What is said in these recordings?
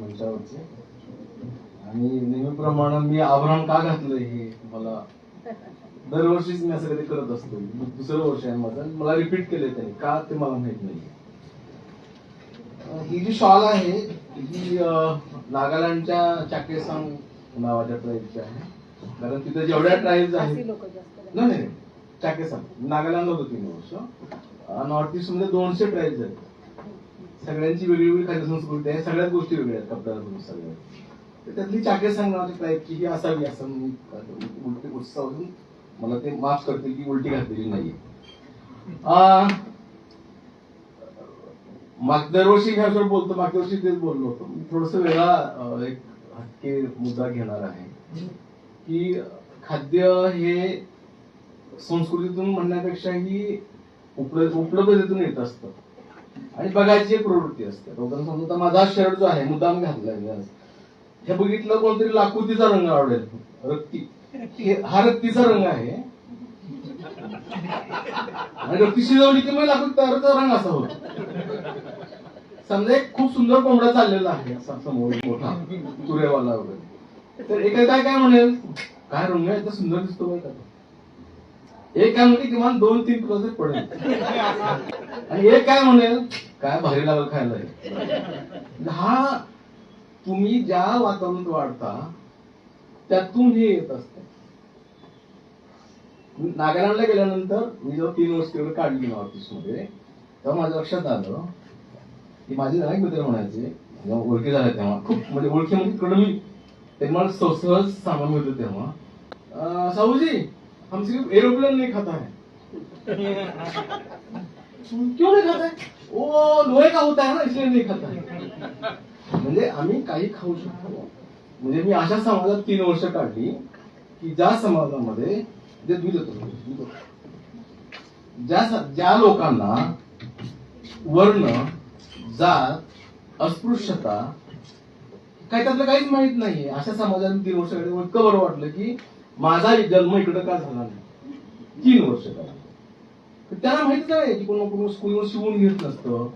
मंचावरचे आणि नेहमीप्रमाणे मी आभरण का घातलं हे मला दरवर्षीच मी असं कधी करत असतो दुसरं वर्ष आहे माझं मला रिपीट केलंय त्याने. का ते मला माहीत नाही ही जी शॉल आहे ही नागालँडच्या चाकेसांग नावाच्या ट्राईबची आहे. कारण तिथे जेवढ्या ट्राईब्स आहेत नाही नाही चाकेसांग नागालँड होतो तीन वर्ष. नॉर्थ ईस्टमध्ये दोनशे ट्राईब्स आहेत. सगळ्यांची वेगळी वेगळी खाद्य संस्कृती आहे सगळ्याच गोष्टी वेगळ्या आहेत कपड्याला सगळ्या. तर त्यातली सांगणार नावाची की ही असावी असं मी उलटी उत्साह मला ते माफ करतील की उलटी घातलेली नाहीये. माग दरवर्षी घ्यावर बोलतो मागच्या वर्षी तेच बोललो होतो. मी थोडस वेगळा एक हटके मुद्दा घेणार आहे की खाद्य हे संस्कृतीतून म्हणण्यापेक्षाही उपलब्ध उपलब्धतेतून येत असतं. आणि बघायची एक प्रवृत्ती असते. लोकांना समजा माझा शर्ट जो आहे मुद्दाम घातलाय मी आज. हे बघितलं कोणतरी लाकुतीचा रंग आवडेल. रक्ती हा रक्तीचा रंग आहे. आणि रक्ती शिजवली की मग लाकुतीचा रंग असा होतो. समजा एक खूप सुंदर कोंबडा चाललेला आहे असा समोर मोठा तुरेवाला वगैरे. तर एका काय काय म्हणेल? काय रंग आहे? इतका सुंदर दिसतो बघा एक काय म्हणते किमान दोन तीन प्रोसेस पडेल. आणि एक काय म्हणेल काय भारी लागल खायला. हा तुम्ही ज्या वातावरणात वाढता त्यातून हे येत असतं. नागालँडला गेल्यानंतर मी जेव्हा तीन वर्ष तेवढं काढली ऑफिसमध्ये ऑफिसमध्ये तेव्हा माझ्या लक्षात आलं की माझे अनेक मित्र म्हणायचे जेव्हा ओळखी झाल्या तेव्हा खूप म्हणजे ओळखी म्हणजे तिकडे मी ते मला सहज सामान मिळतो तेव्हा साहूजी हम सिर्फ एरोप्लेन नहीं खाता है। क्यों नहीं खाता? है वो लोहे का होता है ना इसलिए नहीं खाता है। म्हणजे आम्ही काही खाऊ शकतो. म्हणजे मी अशा समाजात तीन वर्ष काढली की ज्या समाजामध्ये जे दूध येतो ज्या ज्या लोकांना वर्ण जात अस्पृश्यता काही त्यातलं काहीच माहीत नाहीये. अशा समाजाने तीन वर्ष काढली. इतकं बरं वाटलं की माझा जन्म इकडं का झाला नाही? तीन वर्ष काढली तर त्यांना माहीत आहे की कोण कोण स्कूलवर शिवून घेत नसतं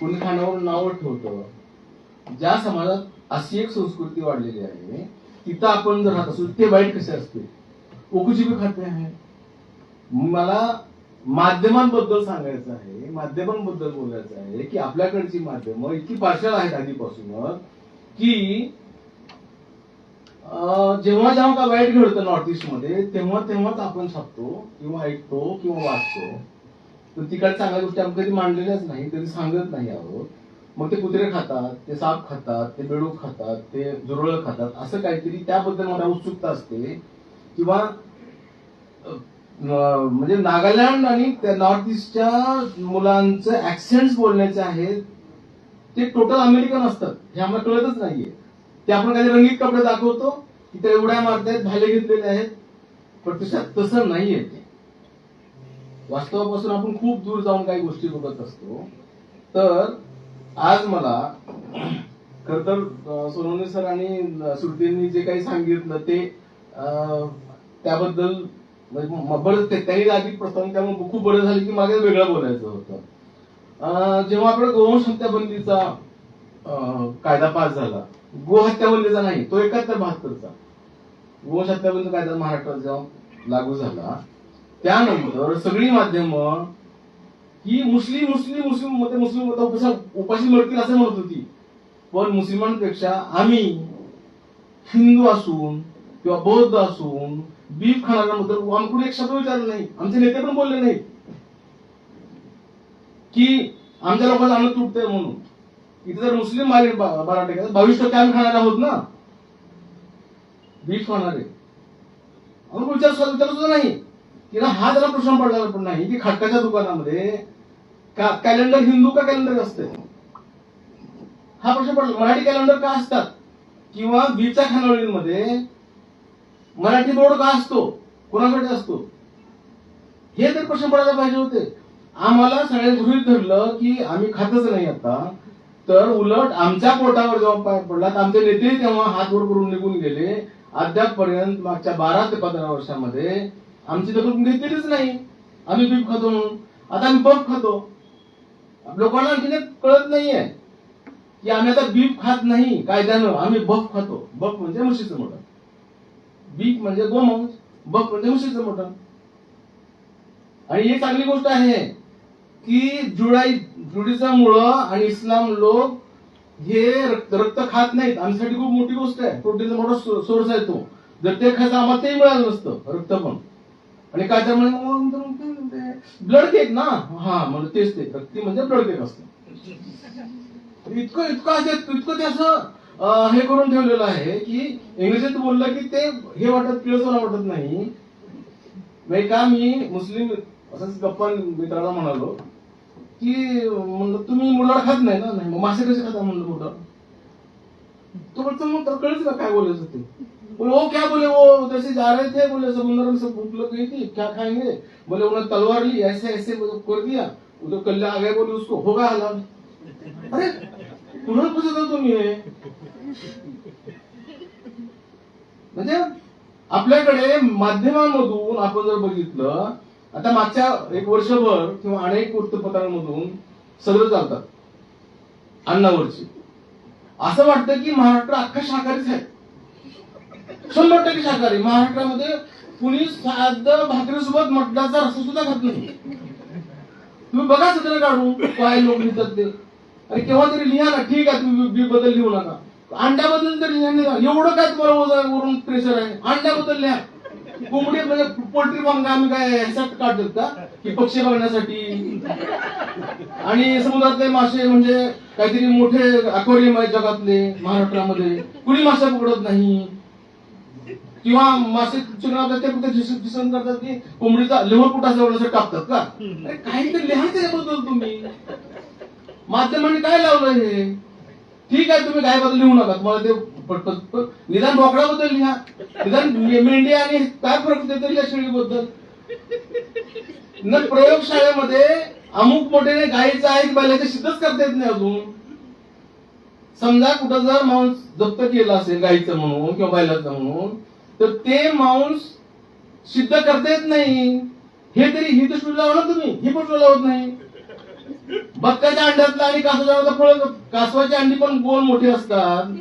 कोणी खाण्यावर नावं ठेवतं. ज्या समाजात अशी एक संस्कृती वाढलेली आहे तिथं आपण जर राहत असू ते वाईट कसे असते? ओकुची बी खाते आहे. मला माध्यमांबद्दल सांगायचं आहे माध्यमांबद्दल बोलायचं आहे की आपल्याकडची माध्यमं इतकी पार्शल आहेत आधीपासूनच की जेव्हा जेव्हा का वाईट घडतं नॉर्थ ईस्टमध्ये तेव्हा तेव्हाच आपण छापतो किंवा ऐकतो किंवा वाचतो. तर तिकडे चांगल्या गोष्टी आपण कधी मांडलेल्याच नाही कधी सांगत नाही आहोत. मग ते कुत्रे खातात ते साप खातात ते बेडूक खातात ते झुरळ खातात असं काहीतरी त्याबद्दल मला उत्सुकता असते. किंवा म्हणजे नागालँड आणि नॉर्थ ईस्टच्या मुलांचं ऍक्सेंट बोलण्याचे आहेत ते टोटल अमेरिकन असतात. हे आम्हाला कळतच नाहीये. ते आपण काही रंगीत कपडे दाखवतो की ते एवढ्या मारतायत भाले घेतलेले आहेत. पण तसं तसं नाहीये ते. वास्तवापासून आपण खूप दूर जाऊन काही गोष्टी बघत असतो. तर आज मला खर तर सोनवणे सर आणि अं, सुरतींनी जे काही सांगितलं ते अं, त्याबद्दल म्हणजे बरं ते- त्यांनी आधी प्रसंग त्यामुळे खूप बरं झालं की मागे वेगळं बोलायचं होतं. जेव्हा आपण गोवंश हत्याबंदीचा कायदा पास झाला गो नाही तो एकाहत्तर बहात्तरचा. गोवंश हत्याबंदी कायदा महाराष्ट्रात जेव्हा लागू झाला त्यानंतर सगळी माध्यमं ही मुस्लिम मुस्लिम मुस्लिम मते मुस्लिम मत उपाशी मिळतील असं म्हणत होती. पण मुस्लिमांपेक्षा आम्ही हिंदू असून किंवा बौद्ध असून बीफ खाणाऱ्यांबद्दल आमकडून एक शब्द विचारला नाही. आमचे नेते पण बोलले नाही. की आमच्या लोकांचं अन्न तुटतंय म्हणून. इथे जर मुस्लिम मागे मराठी बावीस टक्के आम्ही खाणार आहोत ना? बीफ खाणारे म्हणून विचार विचार सुद्धा नाही. तिला हा जरा प्रश्न पडला पण नाही. की खटकाच्या दुकानामध्ये. का कॅलेंडर हिंदू का कॅलेंडर असते हा प्रश्न पडला. मराठी कॅलेंडर का असतात? किंवा बीच्या खानावळींमध्ये मराठी बोर्ड का असतो? कोणासाठी असतो? हे तर प्रश्न पडायला पाहिजे होते. आम्हाला सगळ्यांनी गृहित धरलं की आम्ही खातच नाही आता. तर उलट आमच्या पोटावर जेव्हा पाय पडला तर आमचे नेते तेव्हा हात वर करून निघून गेले. अद्यापपर्यंत मागच्या बारा ते पंधरा वर्षामध्ये आमची दखल घेतलीच नाही. आम्ही बीप खातो म्हणून. आता आम्ही बफ खातो. लोकांना आणखी कळत नाहीये. की आम्ही आता बीफ खात नाही कायद्यानं आम्ही बफ खातो. बफ म्हणजे म्हशीचं मटण. बीफ म्हणजे गोमांस. बफ म्हणजे म्हशीचं मटण. आणि ही चांगली गोष्ट आहे की जुळाई जुडीचा मुळं आणि इस्लाम लोक हे रक्त रक्त खात नाहीत. आमच्यासाठी खूप मोठी गोष्ट आहे. प्रोटीनचा मोठा सोर्स आहे तो. जर ते खायचं आम्हाला तेही मिळालं नसतं रक्त पण. आणि काय तर म्हणजे ब्लड केक ना? हा म्हणजे तेच ते. रक्ती म्हणजे ब्लड केक असतं. इतकं इतकं असं इतकं ते असं हे करून ठेवलेलं आहे की इंग्रजीत बोललं की ते हे वाटत पिळसोना वाटत नाही. नाही का मी मुस्लिम असंच गप्पा मित्राला म्हणालो. की म्हणलं तुम्ही मुलाड खात नाही ना? नाही मग मासे कसे खाता म्हणलं मोठं तो बोलतो मग तर कळच ना काय बोलायचं ते? बोले वो हो, क्या बोले वो? जैसे जा रहे थे बोले समुद्र में सब भूख लग गई थी क्या खाएंगे? बोले उन्होंने तलवार ली ऐसे ऐसे कर दिया। उधर कल्ला आ गया बोले उसको होगा हलाल। अरे कुणाला पूछत होता तुम्ही? म्हणजे आपल्याकडे माध्यमांमधून आपण जर बघितलं आता मागच्या एक वर्षभर किंवा अनेक वृत्तपत्रांमधून सगळं चालतात अन्नावरची असं वाटतं की महाराष्ट्र अख्खा शाकाहारीच आहे. शंभर टक्के शाकाहारी. महाराष्ट्रामध्ये कुणी साधं भाकरीसोबत मटणाचा रस सुद्धा खात नाही. तुम्ही बघा सगळं काढून काय लोक लिहितात ते. अरे केव्हा तरी लिहा ना ठीक आहे तुम्ही बी बदल लिहू नका. अंड्याबद्दल तरी लिहा एवढं काय तुम्हाला वरून प्रेशर आहे? अंड्याबद्दल लिहा. कोंबडी म्हणजे पोल्ट्री फार्म आम्ही काय ह्याच्यात काढतात का? की पक्षी बघण्यासाठी. आणि समुद्रातले मासे म्हणजे काहीतरी मोठे अक्वेरियम आहेत जगातले महाराष्ट्रामध्ये. कुणी मासे पकडत नाही. किंवा मासे चिकन ते फक्त दिसून करतात की कोंबडीचा लिव्हर कुटाजवळ असं टाकतात का? काहीतरी लिहा त्याच्याबद्दल तुम्ही. माध्यमांनी काय लावलं हे? ठीक आहे तुम्ही गायबद्दल लिहू नका. तुम्हाला ते निदान बोकडाबद्दल लिहा. निदान मेंढी आणि काय फरक तरी या शेळीबद्दल. न प्रयोगशाळेमध्ये अमुक मोठ्याने गायीचा आहे बैलाचे सिद्धच करता येत नाही अजून. समजा कुठं जर मांस जप्त केलं असेल गायीचं म्हणून किंवा बैलाचं म्हणून तर ते मांस सिद्ध करता येत नाही. हे तरी ही तर शोध लावा ना तुम्ही. ही पण लावत नाही. बक्काच्या अंड्यातला आणि कासवाच्या फळ कासवाची अंडी पण गोल मोठी असतात.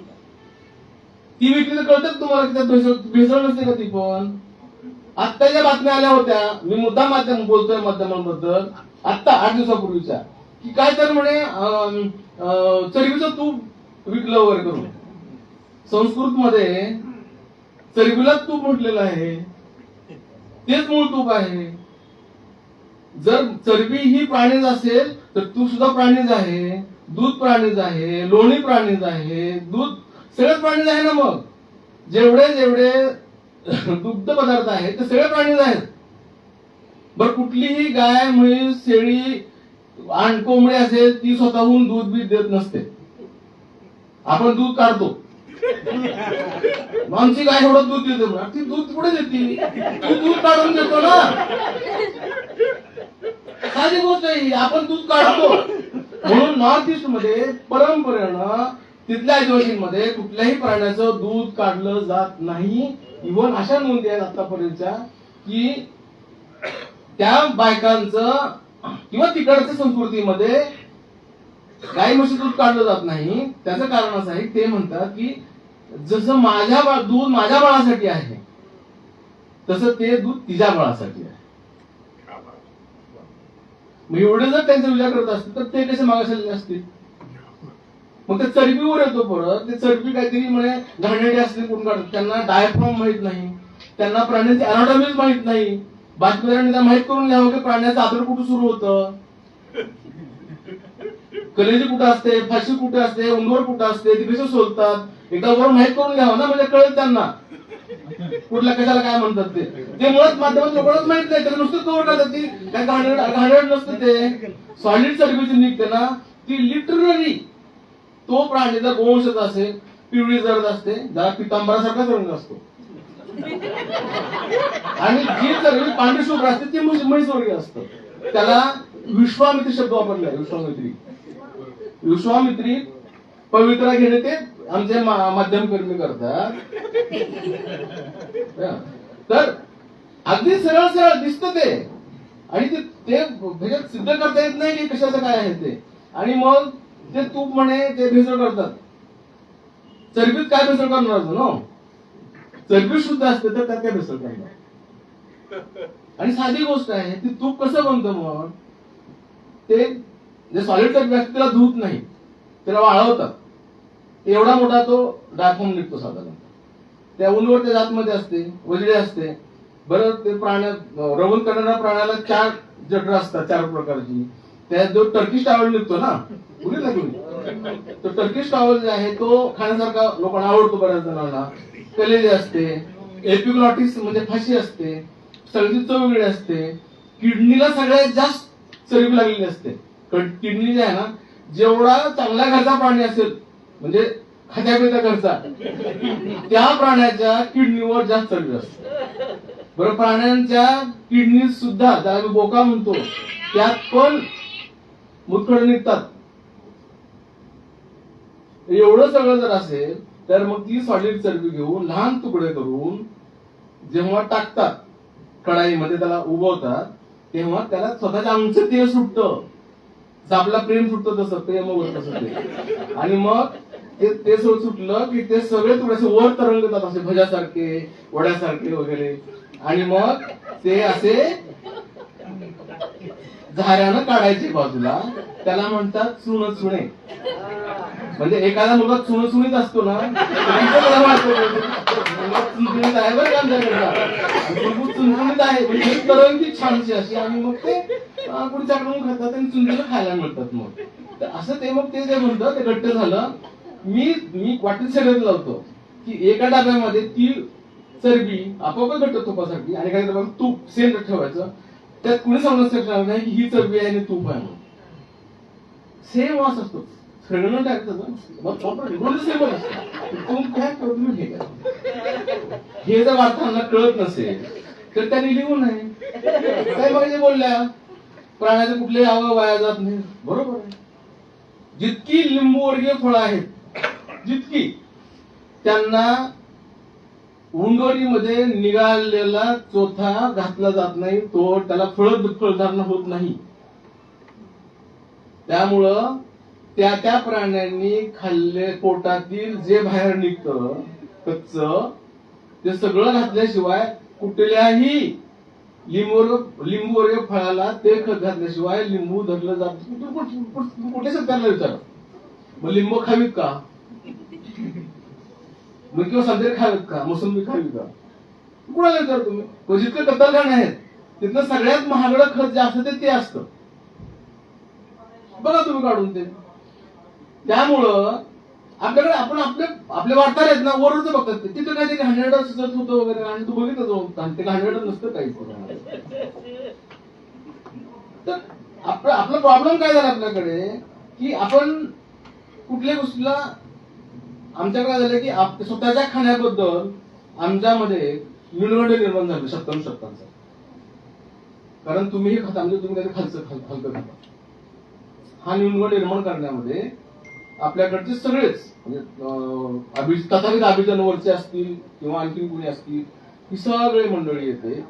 ती विकली तर कळतात तुम्हाला की त्यात भेसळ नसते का ती पण? आत्ता ज्या बातम्या आल्या होत्या. मी मुद्दा माध्यम बोलतोय माध्यमांबद्दल आत्ता आठ दिवसापूर्वीच्या. की काय तर म्हणे चरबीचं तूप विकलं वगैरे करून. संस्कृत मध्ये चरबीला तूप म्हटलेलं आहे. तेच मूळ तूप आहे. जर चरबी ही प्राणीज असेल तर तूप सुद्धा प्राणीज आहे. दूध प्राणीज आहे. लोणी प्राणीज आहे. दूध सगळेच प्राणीज आहे ना मग? जेवढे जेवढे दुग्ध पदार्थ आहेत ते सगळे प्राणीज आहेत बर कुठलीही गाय म्हैस शेळी आण कोंबडी असेल ती स्वतःहून दूध बी देत नसते. आपण दूध काढतो. आमची गाय एवढं दूध देते म्हणा. ती दूध कुठे देते? तू दूध काढून देतो ना. साधी गोष्ट आहे आपण दूध काढतो. म्हणून नॉर्थ ईस्टमध्ये परंपरेनं तिथल्या आदिवासींमध्ये कुठल्याही प्राण्याचं दूध काढलं जात नाही. इव्हन अशा नोंदी आहेत आतापर्यंतच्या की त्या बायकांचं किंवा तिकडच्या संस्कृतीमध्ये गाई म्हशी दूध काढलं जात नाही. त्याचं कारण असं आहे ते म्हणतात की जसं माझ्या बा- दूध माझ्या बाळासाठी आहे तसं ते दूध तिच्या बाळासाठी आहे. मग एवढे जर त्यांचा विचार करत असतील तर ते कसे मागासलेले असतील? मग ते चरबीवर येतो परत. ते चरबी काहीतरी म्हणे घाणेरडे असले कोण काढतात त्यांना डायफ्रॉम माहीत नाही. त्यांना प्राण्याची अनाटॉमीच माहीत नाही. बातमीदारांनी माहीत करून घ्यावं की प्राण्याचं आदर कुठं सुरू होतं? कलेजी कुठं असते? फाशी कुठे असते? उंदवर कुठं असते? ती कसं सोलतात? एकदा वर माहीत करून घ्यावं ना म्हणजे कळत त्यांना. कुठल्या कशाला काय म्हणतात ते. ते मुळात माध्यमात लोकांनाच माहीत नाही. त्याला नुसतं कवर करतात ती. काय घाणेरड घाणेरड नसते ते. सॉलिड चरबीची निघते ना. ती लिटरली तो प्राणी जर गोवंशच असेल पिवळी जर्द असते जरा पितांबरासारखाच रंग असतो. आणि जी चरबी पांढरी शुभ्र असते ती म्हैस- म्हैसवर्गीय असतं. त्याला विश्वामित्री शब्द वापरला विश्वामित्री. विश्वामित्री पवित्रा घेणे ते आमचे माध्यम कर्मी करतात. तर अगदी सरळ सरळ दिसत ते. आणि ते ते सिद्ध करता येत नाही की कशाचं काय आहे ते. आणि मग ते तूप म्हणे ते भेसळ करतात. चरबीत काय भेसळ करणार अजून ना चरबी शुद्ध असते तर त्यात काय भेसळ करणार? आणि साधी गोष्ट आहे ती तूप कसं बनतं मग? ते जे सॉलिड व्यक्तीला असते नाही. त्याला वाळवतात. एवढा मोठा तो डाकून निघतो साधारण. त्या उंदवर त्या जातमध्ये असते वजडे असते. बरं ते प्राण्या रवण करणाऱ्या प्राण्याला चार जठर असतात चार प्रकारची. त्यात जो टर्किश टावल निघतो ना बघितला तुम्ही तर टर्किश टावल जे आहे तो खाण्यासारखा लोकांना आवडतो बऱ्याच जणांना. कलेली असते एपिग्लॉटिस म्हणजे फाशी असते सगळी चव वेगळी असते किडनीला सगळ्यात जास्त चरबी लागलेली असते. किडनी जे आहे ना जेवढा चांगला घरचा प्राणी असेल म्हणजे खात्यापिता घरचा त्या प्राण्याच्या किडनीवर जास्त चरबी असते. बरं प्राण्यांच्या किडनी सुद्धा त्याला मी बोका म्हणतो त्यात पण मुतखड निघतात. एवढं सगळं जर असेल तर मग ती सॉलिड चरबी घेऊन लहान तुकडे करून जेव्हा टाकतात कढाईमध्ये त्याला उभवतात तेव्हा त्याला स्वतःच्या आमचं तेल सुटतं. आपला प्रेम सुटतं तसं प्रेम वर तसं आणि मग ते ते सुटलं की ते सगळे थोडेसे वर तरंगतात असे भजासारखे वड्यासारखे वगैरे. आणि मग ते असे झाऱ्यानं काढायचे बाजूला त्याला म्हणतात चुण चुणे म्हणजे एखादा मुलगा चुण चुणीत असतो ना तर चुणचुणीत आहे बरं आमच्याकडे? आमच्याकडचा. चुणचुणीत आहे. म्हणजे करंगी छानशी अशी. आणि मग ते पुढच्याकडून खातात आणि चुणचुणी खायला मिळतात मग. तर असं ते मग ते जे म्हणतं ते घट्ट झालं. मी मी वाटेल शर्यत लावतो की एका डब्यामध्ये ती चरबी आपोआप घट्ट तुपासाठी आणि काही डब्यात तूप सेंट ठेवायचं. त्यात कुणी सांगू शकणार नाही की ही चरबी आहे आणि तूप आहे म्हणून. सेम वास असतो. सगळं टाकतात ना काय करतो मी हे जर वाचताना कळत नसेल तर त्यांनी लिहू नये काय पाहिजे बोलल्या प्राण्याचे कुठले अवयव वाया जात नाही. बरोबर आहे. जितकी लिंबूवर्गीय फळं आहेत जितकी त्यांना उंडोरीमध्ये निघालेला चोथा घातला जात नाही तो त्याला फळद फळधारणा होत नाही. त्यामुळं त्या त्या प्राण्यांनी खाल्ले पोटातील जे बाहेर निघतं कच्च ते सगळं घातल्याशिवाय कुठल्याही लिंबोर लिंबू वर्ग फळाला ते खत घातल्याशिवाय लिंबू धरलं जात कुठे शेतकऱ्याला विचार? मग लिंबू खावीत का? मग किंवा सगळे खावीत का? मोसंबी खावी का? कुणाला विचार तुम्ही? तो जितकं कत्तलखान आहेत तिथलं सगळ्यात महागडं खत जे असतं ते ते असतं. बघा तुम्ही काढून ते. त्यामुळं आपल्याकडे आपण आपले आपले वार्ताहर आहेत ना वरच बघतात ते. तिथं काही ते हंड्रेड सुचत होतं वगैरे आणि तू बघितलं जाऊन ते हंड्रेड नसतं काहीच. तर आपला आपला प्रॉब्लेम काय झाला आपल्याकडे? की आपण कुठल्याही गोष्टीला आमच्याकडे झालं की आप- स्वतःच्या खाण्याबद्दल आमच्यामध्ये न्यूनगंड निर्माण झालं सत्तावन्न शतकांचा कारण तुम्ही हे खाता म्हणजे तुम्ही काहीतरी खालचं खाल- हलकं खाता. हा न्यूनगंड निर्माण करण्यामध्ये आपल्याकडचे सगळेच म्हणजे अं, अभि तथागत अभिजनवरचे असतील किंवा आणखी कुणी असतील ही सगळी मंडळी येते.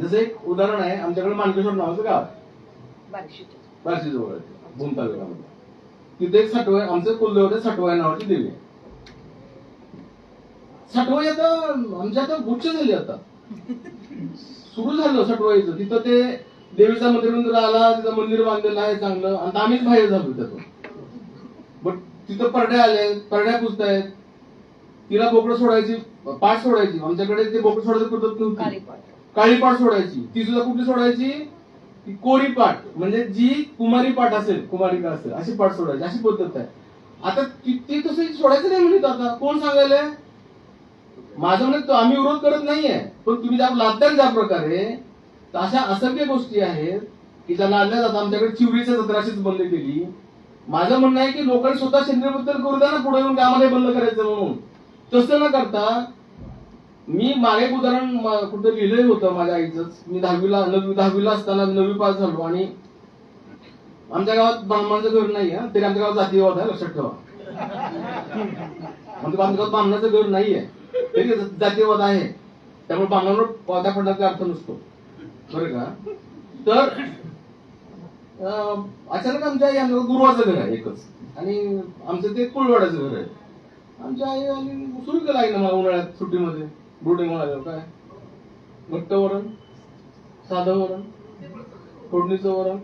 जसं एक उदाहरण आहे आमच्याकडे मानकेश्वर नावाचं गाव बार्शी जवळ आहे भूम तालुक्यामध्ये तिथे एक साठवाय आमचं कुलदेवत साठवाय नावाची देवी आहे. साठवाई आता आमच्या आता गुच्छ झाली आता. सुरू झालं सटवाईचं तिथं ते देवीचा मंदिर मंदिर आला तिथं मंदिर बांधलेलं आहे चांगलं. आणि आम्हीच बाहेर झालो त्यातून बट तिथं परड्या आले परड्या पुजतायत तिला बोकडं सोडायची पाठ सोडायची. आमच्याकडे ते बोकडं सोडायची पद्धत नव्हती. काळी पाठ. सोडायची. ती सुद्धा कुठली सोडायची? ती कोरी पाठ. म्हणजे जी कुमारी पाठ असेल कुमारिका असेल अशी पाठ सोडायची. अशी पद्धत आहे. आता ती ती तसं सोडायचं नाही म्हणत आता. कोण सांगायला माझं म्हणत आम्ही विरोध करत नाहीये पण तुम्ही ज्या लादताय ज्या प्रकारे तर अशा असंख्य गोष्टी आहेत की ज्या लादल्या जातात. आमच्याकडे चिवडीच्या जत्राशीच बंद केली. माझं म्हणणं आहे की लोकांनी स्वतः सेंद्रियबद्दल करू द्या ना पुढे येऊन कामाला बंद करायचं म्हणून. तसं न करता मी मागे उदाहरण कुठं लिहिलंय होतं माझ्या आईच मी दहावीला नवी दहावीला असताना नवी पास झालो आणि आमच्या गावात ब्राह्मणाचं घर नाही आहे. तरी आमच्या गावात जातीयवाद आहे लक्षात ठेवा. आमच्या आमच्या गावात ब्राह्मणाचं घर नाहीये. जातीयवाद आहे. त्यामुळे ब्राह्मणावर पदा पडण्याचा अर्थ नसतो. बरं का? तर अचानक आमच्या आई आमचं गुरुवाचं घर आहे एकच. आणि आमचं ते कुळवाड्याचं घर आहे. आमच्या आई आणि सुरू केलं आईनं मला उन्हाळ्यात सुट्टीमध्ये. बोर्डिंग म्हणाले काय? घट्ट वरण साधं वरण फोडणीचं वरण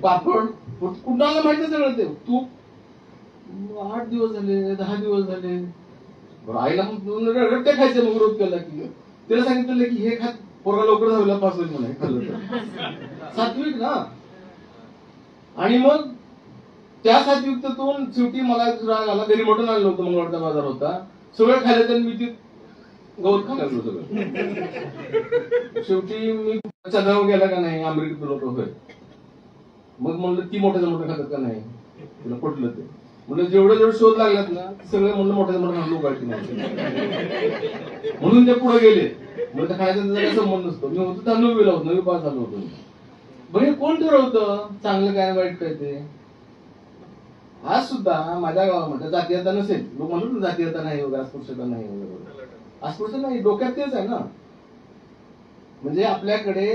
पापड. कु- कुणाला माहिती सगळं ते? तूप आठ दिवस झाले दहा दिवस झाले. आईला मग रट्टे खायचे मग विरोध केला की तिला सांगितलं की हे खात पोरगा लवकर झाला पास होईल म्हणा हे खाल्लं सात्विक ना. आणि मग त्या सात्विकतेतून शेवटी मला राग आला घरी मटण आणलं होतं मंगळवारचा बाजार होता. सगळं खायला तर मी ती गवत खायला सगळं. शेवटी मी चंद्रावर गेला का नाही अमेरिकेत होतो. होय मग म्हणलं ती मोठ्या मोठं खातात का नाही? तुला पटलं ते. म्हणलं जेवढे जेवढे शोध लागलात ना सगळे म्हणलं मोठ्या म्हणून खाल्लं म्हणून ते पुढे गेले. म्हणजे त्या त्याचा संबंध नसतो. मी होतो तांदूळ नववीला होतो नवी पास झालो होतो बरं हे कोण ठरवतं चांगलं काय वाईट काय ते? आज सुद्धा माझ्या गावामध्ये जातीयता नसेल. लोक म्हणतात ना जातीयता नाही वगैरे अस्पृश्यता नाही वगैरे. अस्पृश्य नाही डोक्यात तेच आहे ना. म्हणजे आपल्याकडे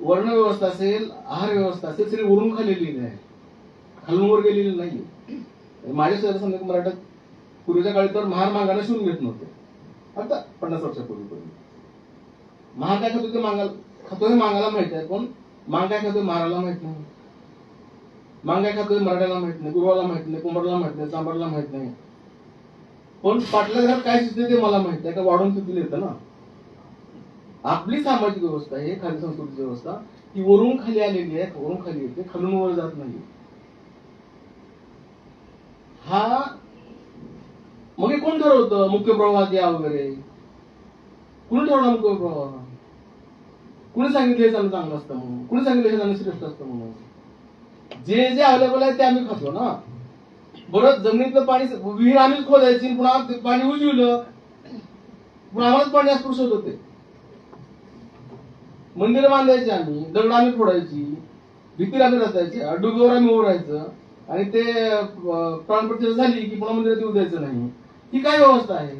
वर्ण व्यवस्था असेल आहार व्यवस्था असेल तरी वरून खाली लिहिली आहे खालून वर गेलेली नाही माझ्या शहर समजा मराठा पूर्वीच्या काळी तर महार मागायला शिवून घेत नव्हते. आता पन्नास वर्षापूर्वीपर्यंत महार काय खातो ते मागायला खातो हे मागायला माहीत आहे पण मांग काय खातोय महाराला माहीत नाही. मांग काय खातोय मराठ्याला माहीत नाही गुरुवाला माहीत नाही कुंभारला माहीत नाही चांबारला माहीत नाही. पण पाटल्या घरात काय शिजते ते मला माहीत आहे का वाढून तिथून येतं ना? आपली सामाजिक व्यवस्था आहे खाली संस्कृतीची व्यवस्था ती वरून खाली आलेली आहे वरून खाली येते खालून वर जात नाही हा? मग कोण ठरवतं? मुख्य प्रवाहात या वगैरे? कुणी ठरवला मुख्य प्रवाह कुणी सांगितलं हे चांगलं चांगलं असतं म्हणून? कुणी सांगितलं हे चांगलं श्रेष्ठ असतं म्हणून? जे जे अवेलेबल आहे ते आम्ही खातो ना? बरं जमिनीतलं पाणी विहीर आम्हीच खोदायची पुन्हा पाणी उजविलं. पुन्हा आम्हालाच पाणी अस्पृश्य पुरुष होते. मंदिर बांधायची आम्ही दगड आम्ही फोडायची भीतीला आम्ही रचायची डुबीवर आम्ही उभं राहायचं. आणि ते प्राणप्रतिष्ठा झाली की पुन्हा मंदिरात येऊ द्यायचं नाही. ही काय व्यवस्था आहे?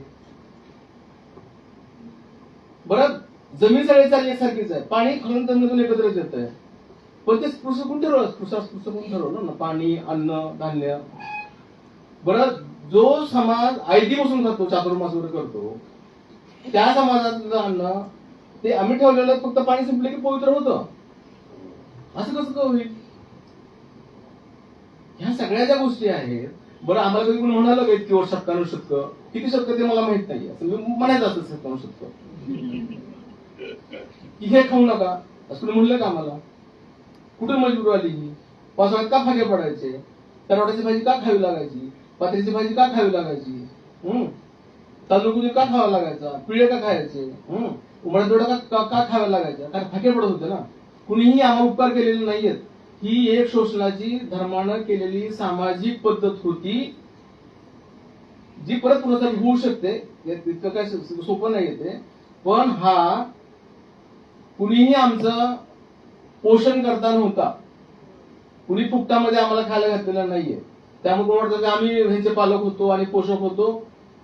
बरं जमीन सगळी चालली एकसारखीच आहे. पाणी खालून जमिनीतून एकत्रच येत आहे. पण ते स्पृश्य कोण ठरवलं? स्पृश्य स्पृश्य कोण ठरवलं ना? पाणी अन्न धान्य. बरं जो समाज आयती बसून खातो चातुर्मास वगैरे करतो त्या समाजातलं अन्न ते आम्ही ठेवलेलं फक्त पाणी संपलं की पवित्र होतं. असं कसं होईल? ह्या सगळ्या ज्या गोष्टी आहेत बरं आम्हाला कधी कोणी म्हणालं का इतकी वर्ष सत्तावन्न शतक किती शतक ते मला माहीत नाही असं मी म्हणायचं असतं सत्तावन्न शतक की हे खाऊ नका. असं तुम्ही म्हणलं का आम्हाला? कुठे मजबूर आली ही? पावसाळ्यात का फागे पडायचे? तरवड्याची भाजी का खावी लागायची? पात्रीची भाजी का खावी लागायची? हम्म तांदूळ का खावा लागायचा? पिळे का खायचे? हम्म उमड्या का का- का खाव्या लागायचा कारण फाके पडत होते ना. कुणीही आम्हाला उपकार केलेले नाहीयेत. ही एक शोषणाची धर्मानं केलेली सामाजिक पद्धत होती जी परत पुनर्स्थापित होऊ शकते. तितकं काय सोपं नाही येते पण हा कुणीही आमचं पोषण करता नव्हता. कुणी फुकटामध्ये आम्हाला खायला घातलेलं नाहीये. त्यामुळे कोण वाटतं की आम्ही ह्यांचे पालक होतो आणि पोषक होतो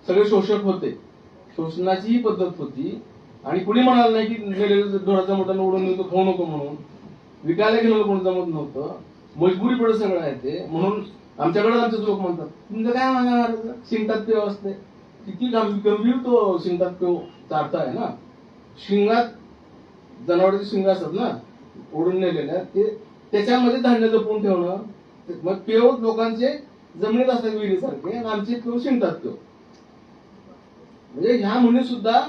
सगळे शोषक होते. शोषणाची ही पद्धत होती. आणि कुणी म्हणाल नाही की मेलेलं मोठा मटण उडून येतो खाऊ नको म्हणून. विकायला गेलेलं कोणी जमत नव्हतं. मजबुरी पडे सगळं आहे ते. म्हणून आमच्याकडे आमचे लोक म्हणतात. तुमचं काय म्हणणार शिंगतात पेव असते किती गंभीर तो शिंगटात पेव चारता आहे ना. शिंगात जनावरांचे शिंग असतात ना. ओढून नेलेल्या. ते त्याच्यामध्ये धान्य जपून ठेवणं. मग पेव लोकांचे जमिनीत असतात विहिरीसारखे. आणि आमचे पेव शिंगतात पेव म्हणजे ह्या मुली सुद्धा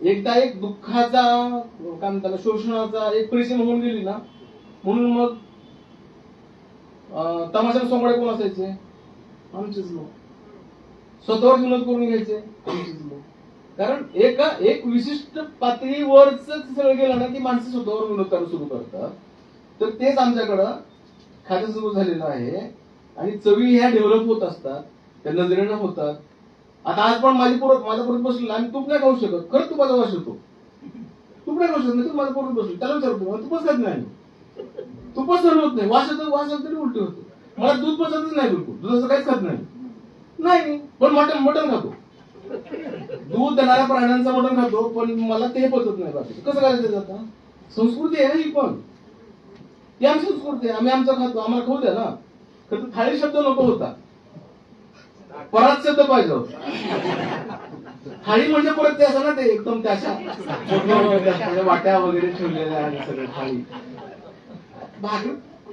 एकदा एक दुःखाचा काय म्हणतात शोषणाचा एक परिचय होऊन गेली ना म्हणून मग अं, तमाशाला सोंगडे कोण असायचे? आमचेच लोक. स्वतःवर विनोद करून घ्यायचे? आमचेच लोक. कारण एका एक विशिष्ट पातळीवरच सगळं गेलं ना की माणसं स्वतःवर विनोद करायला सुरू करतात. तर तेच आमच्याकडं खातं सुरू झालेलं आहे. आणि चवी ह्या डेव्हलप होत असतात. त्या नजरेनं होतात. आता आज पण माझी पोरत माझा पोरत बसलेला आणि तूप नाही खाऊ शकत. खरंच तुपाचा वास येतो तूप नाही खाऊ शकत नाही तू माझा पोरत बसलो त्याला विचारतो तुपच खात नाही. तुपच सहन होत नाही. वास येतो वास तरी उलटी होते. मला दूध पचतच नाही बिलकुल. दुधाचं काहीच खात नाही. नाही पण मटन मटन खातो. दूध देणाऱ्या प्राण्यांचा मटन खातो पण मला ते पचत नाही बाकी कसं करायचं जाता संस्कृती आहे ना ही पण. ती आमची संस्कृती आहे. आम्ही आमचं खातो. आम्हाला खाऊ द्या ना. तर तो थाळी शब्द नको होता. परत शब्द पाहिजे होता. थाळी म्हणजे परत ते असं ना ते एकदम त्याच्या वाट्या वगैरे ठेवलेल्या आणि थाळी.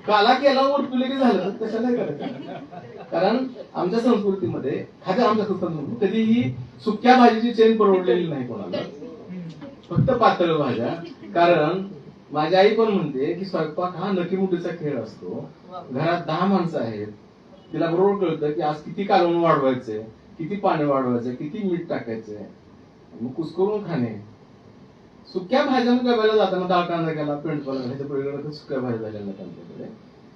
काला केला तुले की झालं तसं नाही करायचं कारण आमच्या संस्कृतीमध्ये खात्या आमच्या संस्कृती कधीही सुक्या भाजीची चेन परवडलेली नाही कोणाला. फक्त पातळ भाज्या. कारण माझी आई पण म्हणते की स्वयंपाक हा नकीमुटीचा खेळ असतो. घरात दहा माणसं आहेत. तिला बरोबर कळतं की आज किती कालवण वाढवायचे किती पाणी वाढवायचे किती मीठ टाकायचे मग कुसकरून खाणे. सुक्या भाज्या करायला जाताना डाळ कांदा केला पेंट पाला ह्याच्या सुक्या भाज्या झालेल्या आमच्याकडे.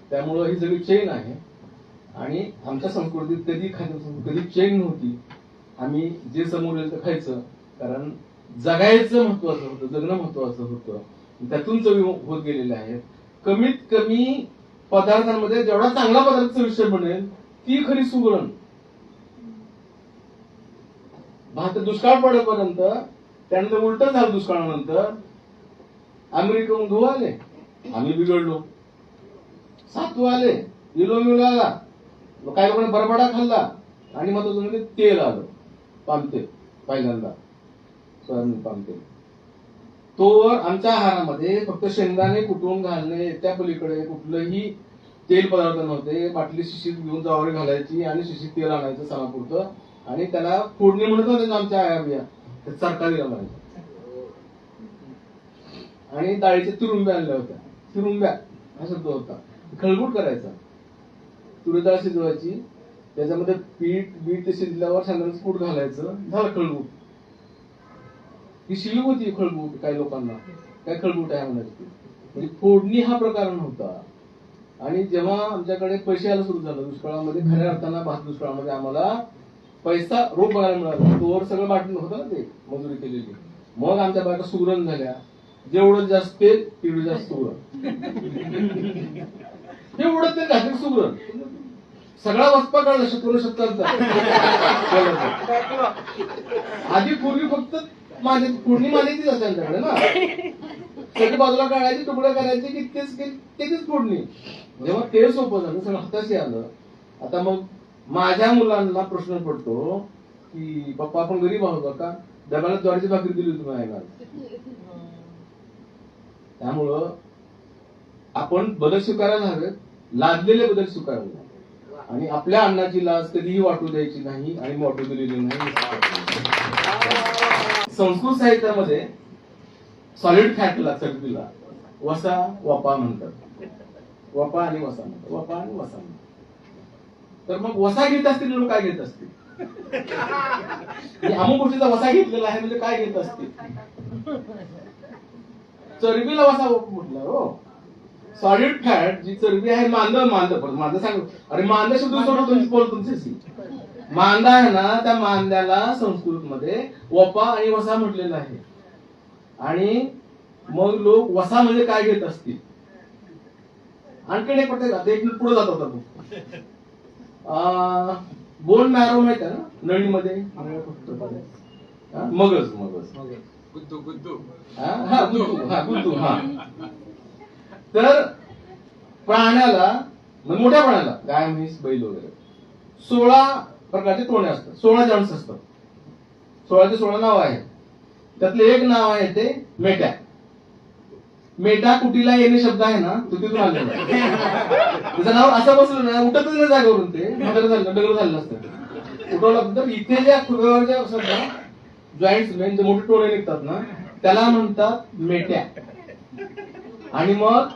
त्यामुळं ही सगळी चेन आहे. आणि आमच्या संस्कृतीत कधी खायचं कधी चेन नव्हती. आम्ही जे समोर येईल ते खायचं कारण जगायचं महत्वाचं होतं जगणं महत्वाचं होतं. त्यातून चवी हो-, होत गेलेल्या आहेत कमीत कमी पदार्थांमध्ये जेवढा चांगला पदार्थ विषय बनेल ती खरी सुगरण. भात दुष्काळ पडेपर्यंत त्यानंतर उलट झालं दुष्काळानंतर. अमेरिकेहून गहू आले. आम्ही बिघडलो. सातू आले. इलो मिळाला आला. काही लोकांनी बरबडा खाल्ला. आणि मग म्हणजे तेल आलं. पामतेल पहिल्यांदा. सोयाबीन पामतेल तोवर आमच्या आहारामध्ये फक्त शेंगदाणे कुटून घालणे त्या पलीकडे कुठलंही तेल पदार्थ नव्हते. बाटली शिशीत घेऊन जावळी घालायची आणि शिशीत तेल आणायचं सणापुरतं. आणि त्याला फोडणी म्हणत होते आमच्या आया बिया. ते सरकारी म्हणायचं आणि डाळीच्या तुरुंब्या आणल्या होत्या. तुरुंब्या हा शब्द होता. खळगूट करायचा. तुरडाळ शिजवायची. त्याच्यामध्ये पीठ बीट ते शिजल्यावर शेंगदाण्याचं कूट घालायचं. झालं खळगूट. ही शिल्लक होती खळगूट काही लोकांना. काय खळगूट आहे म्हणायची म्हणजे फोडणी हा प्रकार नव्हता. आणि जेव्हा आमच्याकडे पैसे यायला सुरू झालं दुष्काळामध्ये खऱ्या अर्थानं भात दुष्काळामध्ये आम्हाला पैसा रोप बघायला मिळाला. तोवर सगळं वाटलं होतं ना ते मजुरी केलेली. मग आमच्या बायका सुरण झाल्या. जेवढं जास्त तेल तेवढं जास्त सुरण हे ते घातलं सुगरण. सगळा वस्पा काढला शत्रू शतकांचा आधी पूर्वी फक्त माझे पूर्णी मान्यतीच त्यांच्याकडे ना. त्याची बाजूला काढायची तुकड्या करायचे की तेच तेच पूर्णी. जेव्हा ते सोपं झालं सगळं हाताशी आलं. आता मग माझ्या मुलांना प्रश्न पडतो की पप्पा आपण गरीब आहोत का डब्याला ज्वारीची भाकरी दिली होती माझ्या त्यामुळं आपण बदल स्वीकारायला हवेत लादलेले बदल स्वीकारायला आणि आपल्या अन्नाची लाज कधीही वाटू द्यायची नाही आणि वाटू दिलेली नाही. संस्कृत साहित्यामध्ये सॉलिड फॅट चरबीला वसा वपा म्हणतात. वपा आणि वसा म्हणतात. वपा आणि वसा म्हणतात. तर मग वसा घेत असतील लोक काय घेत असतील? अमुक गोष्टीचा वसा घेतलेला आहे म्हणजे काय घेत असतील? चरबीला वसा म्हटलं हो. सॉलिड फॅट जी चरबी आहे मांद मांद परत मांद सांग अरे मांद शब्द सोडून तुमची बोल तुमची मांदा आहे ना त्या मांद्याला संस्कृत मध्ये वपा आणि वसा म्हटलेलं आहे. आणि मग लोक वसा म्हणजे काय घेत असतील? आणखीन एक पुढे जात होता बोन मॅरो माहीत आहे ना? नळीमध्ये? मगज मगज. गुद्दू गुद्दू हा? हा, हा हा. तर प्राण्याला म्हणजे मोठ्या प्राण्याला गाय म्हैस बैल वगैरे. सोळा प्रकारचे तोंडे असतात. सोळा जॉन्स असतात. सोळाचे सोळा नाव आहेत. त्यातले एक नाव आहे ते मेट्या मेटा कुटीला येणे शब्द आहे ना तो तिथून आलेला त्याचं नाव असं बसलं ना उठतच नाही जागेवरून ते. डगर झालं डगर झालं असतं उठवलं इथे ज्या खुर्व्यावरच्या सध्या जॉईंट जे मोठे टोळे निघतात ना त्याला म्हणतात मेट्या. आणि मग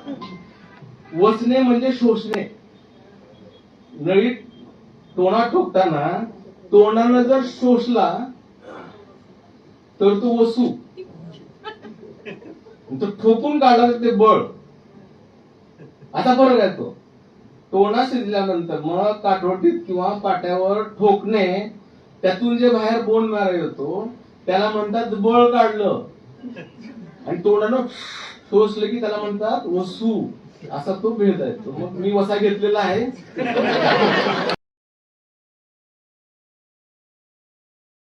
वसणे म्हणजे शोषणे. नळीत तोंडात ठोकताना तोंडानं जर शोषला तर तो वसू. तर ठोकून काढणार ते बळ. आता बरं काय तो? तोंडा शिजल्यानंतर मग काठवटीत किंवा पाट्यावर ठोकणे त्यातून जे बाहेर बोन मारा येतो त्याला म्हणतात बळ काढलं. आणि तोंडानं सोसलं की त्याला म्हणतात वसू. असा तो भेद आहे. मग मी वसा घेतलेला आहे.